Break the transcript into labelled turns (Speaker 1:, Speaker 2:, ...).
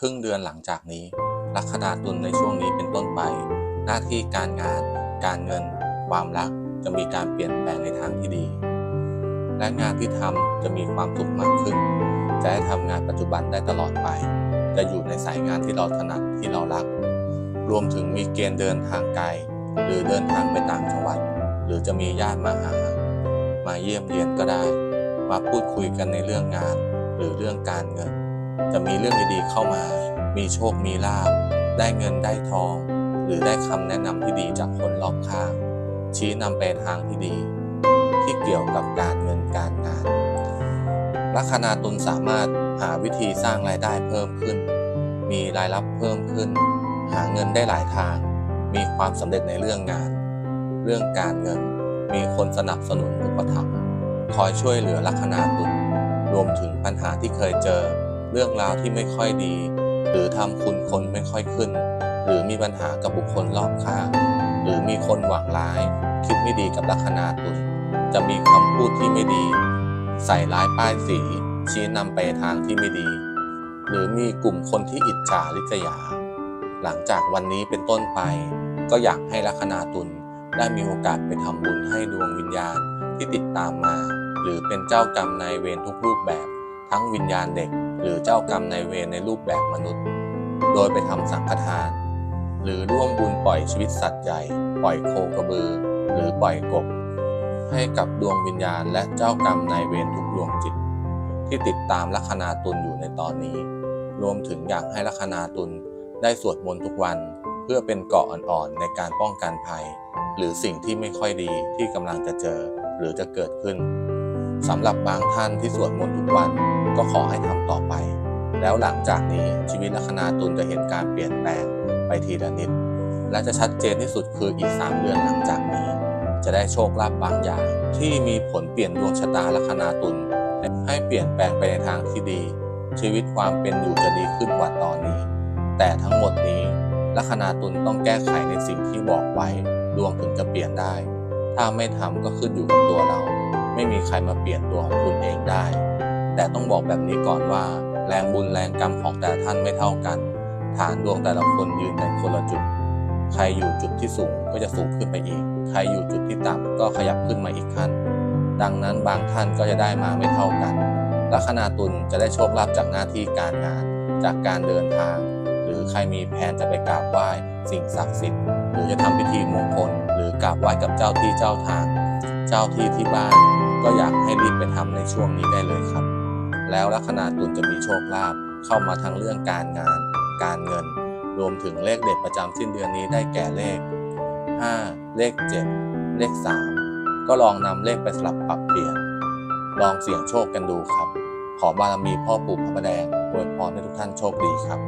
Speaker 1: ครึ่งเดือนหลังจากนี้ ลัคนาตุลในช่วงนี้เป็นต้นไป หน้าที่การงาน การเงิน ความรักจะมีการเปลี่ยนแปลงในทางที่ดี และงานที่ทำจะมีความสุขมากขึ้น จะให้ทำงานปัจจุบันได้ตลอดไป จะอยู่ในสายงานที่เราถนัดที่เรารัก รวมถึงมีเกณฑ์เดินทางไกล หรือเดินทางไปต่างจังหวัด หรือจะมีญาติมาหา มาเยี่ยมเยียนก็ได้ มาพูดคุยกันในเรื่องงาน หรือเรื่องการเงิน จะมีเรื่องดีๆเข้ามา มีโชคมีลาบ ได้เงินได้ทอง หรือได้คำแนะนำที่ดีจากคนรอบข้าง ชี้นำไปทางที่ดี ที่เกี่ยวกับการเงินการงาน ลัคนาตุลสามารถหาวิธีสร้างรายได้เพิ่มขึ้น มีรายรับเพิ่มขึ้น หาเงินได้หลายทาง มีความสำเร็จในเรื่องงาน เรื่องการเงิน มีคนสนับสนุนอุปถัมภ์คอยช่วยเหลือลัคนาตุลรวมถึงปัญหาที่เคยเจอ เรื่องราวที่ไม่ค่อยดี หรือทำคุณคนไม่ค่อยขึ้น หรือมีปัญหากับบุคคลรอบข้างหรือมีคนหวังร้าย คิดไม่ดีกับลัคนาตุลจะมีคำพูดที่ไม่ดี ใส่ร้ายป้ายสี ชี้นำไปทางที่ไม่ดี หรือมีกลุ่มคนที่อิจฉาริษยา หลังจากวันนี้เป็นต้นไป ก็อยากให้ลัคนาตุลได้มีโอกาสไปทำบุญให้ดวงวิญญาณที่ติดตามมา หรือเป็นเจ้ากรรมนายเวรทุกรูปแบบ ทั้งวิญญาณเด็ก หรือเจ้ากรรมนายเวรในรูปแบบมนุษย์ โดยไปทำสังฆทาน หรือร่วมบุญปล่อยชีวิตสัตว์ใหญ่ ปล่อยโคกระบือ หรือปล่อยกบ ให้กับดวงวิญญาณและเจ้ากรรมนายเวรทุกดวงจิต ที่ติดตามลัคนาตุลอยู่ในตอนนี้ รวมถึงอยากให้ลัคนาตุลได้สวดมนต์ทุกวันเพื่อเป็นเกาะอ่อนๆในการป้องกันภัย หรือสิ่งที่ไม่ค่อยดีที่กำลังจะเจอหรือจะเกิดขึ้น สำหรับบางท่านที่สวดมนต์ทุกวันก็ขอให้ทำต่อไป แล้วหลังจากนี้ชีวิตลัคนาตุลจะเห็นการเปลี่ยนแปลงไปทีละนิด และจะชัดเจนที่สุดคืออีก 3 เดือนหลังจากนี้ จะได้โชคลาภบางอย่าง ที่มีผลเปลี่ยนดวงชะตาลัคนาตุลให้เปลี่ยนแปลงไปในทางที่ดี ชีวิตความเป็นอยู่จะดีขึ้นกว่าตอนนี้ แต่ทั้งหมดนี้ลัคนาตุลต้องแก้ไขในสิ่งที่บอกไว้ ดวงถึงจะเปลี่ยนได้ ถ้าไม่ทำก็ขึ้นอยู่กับตัวเรา ไม่มีใครมาเปลี่ยนตัวของคุณเองได้ แต่ต้องบอกแบบนี้ก่อนว่า แรงบุญแรงกรรมของแต่ท่านไม่เท่ากัน ฐานดวงแต่ละคนยืนกันคนละจุด ใครอยู่จุดที่สูงก็จะสูงขึ้นไปอีก ใครอยู่จุดที่ต่ำก็ขยับขึ้นมาอีกขั้น ดังนั้นบางท่านก็จะได้มาไม่เท่ากันลัคนาตุลจะได้โชคลาภจากหน้าที่การงาน จากการเดินทาง หรือใครมีแผนจะไปกราบไหว้สิ่งศักดิ์สิทธิ์ หรือจะทำพิธีมงคล หรือกราบไหว้กับเจ้าที่เจ้าทาง เจ้าที่ที่บ้าน ก็อยากให้รีบไปทำในช่วงนี้ได้เลยครับ แล้วลัคนาตุลจะมีโชคลาภเข้ามาทั้งเรื่องการงาน การเงิน รวมถึงเลขเด็ดประจำสิ้นเดือนนี้ได้แก่เลข 5 เลข 7 เลข 3 ก็ลองนำเลขไปสลับปรับเปลี่ยน ลองเสี่ยงโชคกันดูครับ ขอบารมีพ่อปู่พระประแดงอวยพรให้ทุกท่านโชคดีครับ